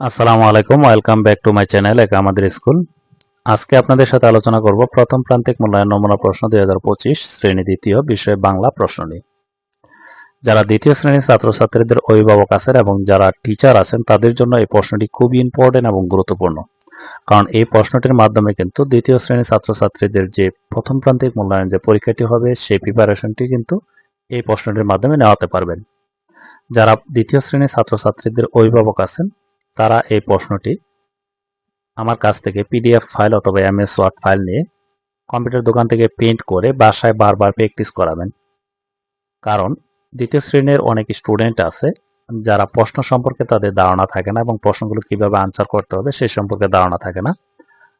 আসসালামু আলাইকুম, welcome back to my channel এক আমাদের স্কুল। আজকে আপনাদের সাথে আলোচনা করব প্রথম প্রান্তিক মূল্যায়ন নমুনা প্রশ্ন দুই হাজার পঁচিশ, শ্রেণি দ্বিতীয় বিষয় বাংলা প্রশ্ন নিয়ে। যারা দ্বিতীয় শ্রেণির ছাত্রছাত্রীদের অভিভাবক আছেন এবং যারা টিচার আছেন, তাদের জন্য এই প্রশ্নটি খুবই ইম্পর্টেন্ট এবং গুরুত্বপূর্ণ। কারণ এই প্রশ্নটির মাধ্যমে কিন্তু দ্বিতীয় শ্রেণির ছাত্রছাত্রীদের যে প্রথম প্রান্তিক মূল্যায়ন যে পরীক্ষাটি হবে, সেই প্রিপারেশনটি কিন্তু এই প্রশ্নটির মাধ্যমে নেওয়াতে পারবেন। যারা দ্বিতীয় শ্রেণির ছাত্রছাত্রীদের অভিভাবক আছেন তারা এই প্রশ্নটি আমার কাছ থেকে পিডিএফ ফাইল অথবা এমএস ওয়ার্ড ফাইল নিয়ে কম্পিউটার দোকান থেকে প্রিন্ট করে বাসায় বারবার প্র্যাকটিস করাবেন। কারণ দ্বিতীয় শ্রেণির অনেক স্টুডেন্ট আছে, যারা প্রশ্ন সম্পর্কে তাদের ধারণা থাকে না এবং প্রশ্নগুলো কীভাবে আনসার করতে হবে সেই সম্পর্কে ধারণা থাকে না।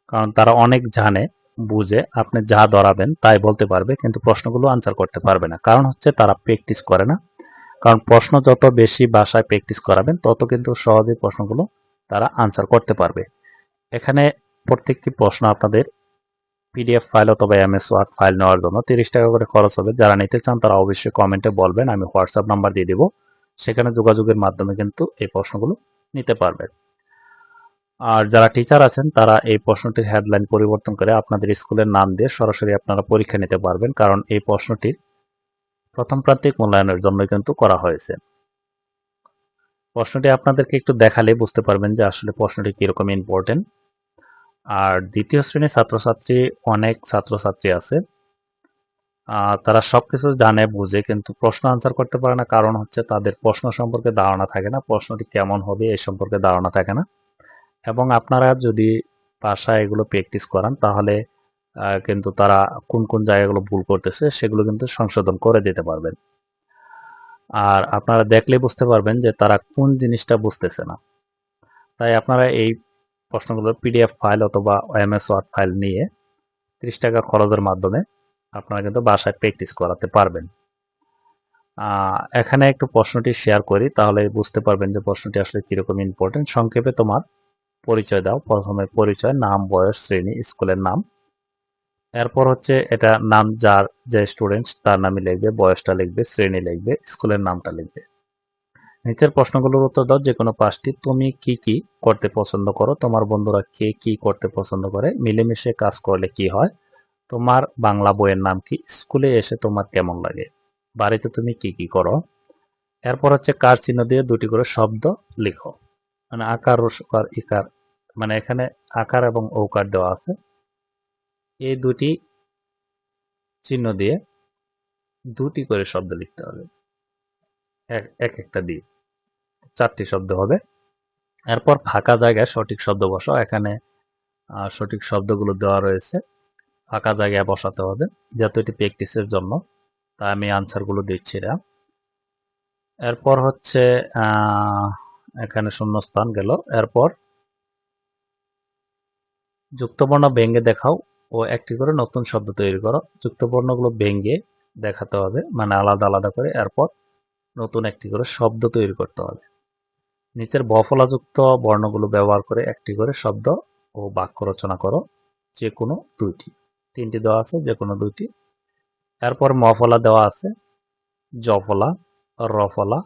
কারণ তারা অনেক জানে, বুঝে, আপনি যা ধরাবেন তাই বলতে পারবে, কিন্তু প্রশ্নগুলো আনসার করতে পারবে না। কারণ হচ্ছে তারা প্র্যাকটিস করে না। কারণ প্রশ্ন যত বেশি বাসায় প্র্যাকটিস করাবেন, তত কিন্তু সহজেই প্রশ্নগুলো তারা আনসার করতে পারবে। এখানে প্রত্যেকটি প্রশ্ন আপনাদের পিডিএফ ফাইল অথবা এমএস ওয়ার্ড ফাইল নেওয়ার জন্য তিরিশ টাকা করে খরচ হবে। যারা নিতে চান তারা অবশ্যই কমেন্টে বলবেন, আমি হোয়াটসঅ্যাপ নাম্বার দিয়ে দেবো। সেখানে যোগাযোগের মাধ্যমে কিন্তু এই প্রশ্নগুলো নিতে পারবেন। আর যারা টিচার আছেন, তারা এই প্রশ্নটির হেডলাইন পরিবর্তন করে আপনাদের স্কুলের নাম দিয়ে সরাসরি আপনারা পরীক্ষা নিতে পারবেন। কারণ এই প্রশ্নটির প্রথম প্রান্তিক মূল্যায়নের জন্য কিন্তু করা হয়েছে। প্রশ্নটি আপনাদেরকে একটু দেখালে বুঝতে পারবেন যে আসলে প্রশ্নটি কীরকম ইম্পর্টেন্ট আর দ্বিতীয় শ্রেণির ছাত্রছাত্রী, অনেক ছাত্রছাত্রী আছে। তারা সব কিছু জানে, বুঝে, কিন্তু প্রশ্ন আনসার করতে পারে না। কারণ হচ্ছে তাদের প্রশ্ন সম্পর্কে ধারণা থাকে না, প্রশ্নটি কেমন হবে এই সম্পর্কে ধারণা থাকে না। এবং আপনারা যদি বাসায় এগুলো প্র্যাকটিস করান, তাহলে কিন্তু তারা কোন কোন জায়গাগুলো ভুল করতেছে সেগুলো কিন্তু সংশোধন করে দিতে পারবেন। আর আপনারা দেখলে বুঝতে পারবেন যে তারা কোন জিনিসটা বুঝতেছে না। তাই আপনারা এই প্রশ্নগুলো পিডিএফ ফাইল অথবা এমএস ওয়ার্ড ফাইল নিয়ে ত্রিশ টাকা খরচের মাধ্যমে আপনারা কিন্তু বাসায় প্র্যাকটিস করাতে পারবেন। এখানে একটু প্রশ্নটি শেয়ার করি, তাহলে বুঝতে পারবেন যে প্রশ্নটি আসলে কীরকম ইম্পর্টেন্ট সংক্ষেপে তোমার পরিচয় দাও। প্রথমে পরিচয়, নাম, বয়স, শ্রেণি, স্কুলের নাম। এরপর হচ্ছে এটা নাম যার যে স্টুডেন্ট তার নামই লিখবে, বয়সটা লিখবে, শ্রেণি লিখবে, স্কুলের নামটা লিখবে। নিচের প্রশ্নগুলোর উত্তর দাও, যে কোনো পাঁচটি। তুমি কি কি করতে পছন্দ করো? তোমার বন্ধুরা কে কি করতে পছন্দ করে? মিলেমিশে কাজ করলে কি হয়? তোমার বাংলা বইয়ের নাম কি? স্কুলে এসে তোমার কেমন লাগে? বাড়িতে তুমি কি কি করো? এরপর হচ্ছে কার চিহ্ন দিয়ে দুটি করে শব্দ লিখো। মানে আকার রসকার ইকার। মানে এখানে আকার এবং ঔকার দেওয়া আছে। এই দুটি চিহ্ন দিয়ে দুটি করে শব্দ লিখতে হবে। এক এক একটা দিয়ে। চারটি শব্দ হবে। এরপর ফাঁকা জায়গায় সঠিক শব্দ বসাও। এখানে সঠিক শব্দগুলো দেওয়া রয়েছে। ফাঁকা জায়গায় বসাতে হবে। যেহেতু এটি প্র্যাকটিসের জন্য তাই আমি আনসারগুলো দিচ্ছি না। এরপর হচ্ছে এখানে শূন্যস্থান গেল। এরপর যুক্তবর্ণ ব্যঙ্গে দেখাও। ও একটি করে নতুন শব্দ তৈরি করো। যুক্তবর্ণগুলো ব্যঙ্গে দেখাতে হবে মানে আলাদা আলাদা করে, এরপর নতুন একটি করে শব্দ তৈরি করতে হবে। নিচের বফলাযুক্ত বর্ণগুলো ব্যবহার করে একটি করে শব্দ ও বাক্য রচনা করো যে কোনো দুইটি। তিনটি দেওয়া আছে যে কোনো দুইটি। এরপর মফলা দেওয়া আছে, জফলা, রফলা,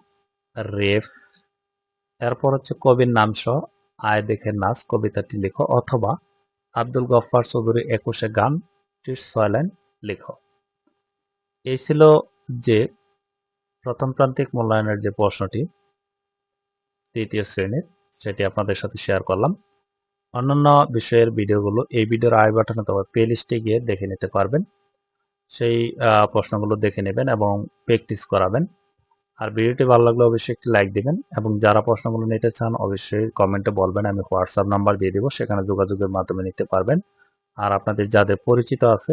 রেফ। এরপর হচ্ছে কবির নাম সহ আয় দেখে নাচ কবিতাটি লেখো, অথবা আব্দুল গফফার চৌধুরী একুশে গানটির ছয় লাইন লেখো। এই ছিল যে প্রথম প্রান্তিক মূল্যায়নের যে প্রশ্নটি, তৃতীয় শ্রেণির, সেটি আপনাদের সাথে শেয়ার করলাম। অন্যান্য বিষয়ের ভিডিওগুলো এই ভিডিওর আই বাটনে অথবা প্লে লিস্টে গিয়ে দেখে নিতে পারবেন। সেই প্রশ্নগুলো দেখে নেবেন এবং প্র্যাকটিস করাবেন। আর ভিডিওটি ভালো লাগলে অবশ্যই একটি লাইক দিবেন এবং যারা প্রশ্নগুলো নিতে চান অবশ্যই কমেন্টে বলবেন, আমি হোয়াটসঅ্যাপ নাম্বার দিয়ে দেবো, সেখানে যোগাযোগের মাধ্যমে নিতে পারবেন। আর আপনাদের যাদের পরিচিত আছে,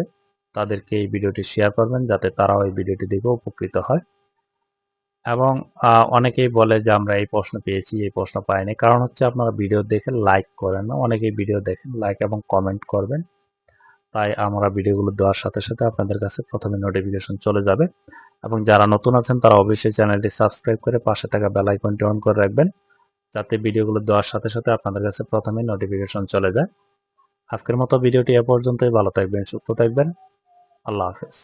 তাদেরকে এই ভিডিওটি শেয়ার করবেন, যাতে তারাও এই ভিডিওটি দেখে উপকৃত হয়। এবং অনেকেই বলে যে আমরা এই প্রশ্ন পেয়েছি, এই প্রশ্ন পাইনি। কারণ হচ্ছে আপনারা ভিডিও দেখে লাইক করেন না। অনেকেই ভিডিও দেখেন লাইক এবং কমেন্ট করবেন। তাই আমরা ভিডিওগুলো দেওয়ার সাথে সাথে আপনাদের কাছে প্রথমে নোটিফিকেশন চলে যাবে। এবং যারা নতুন আছেন, তারা অবশ্যই চ্যানেলটি সাবস্ক্রাইব করে পাশে থাকা বেল আইকনটি অন করে রাখবেন, যাতে ভিডিওগুলো দেওয়ার সাথে সাথে আপনাদের কাছে প্রথমে নোটিফিকেশন চলে যায়। আজকের মতো ভিডিওটি এ পর্যন্তই। ভালো থাকবেন, সুস্থ থাকবেন। আল্লাহ হাফেজ।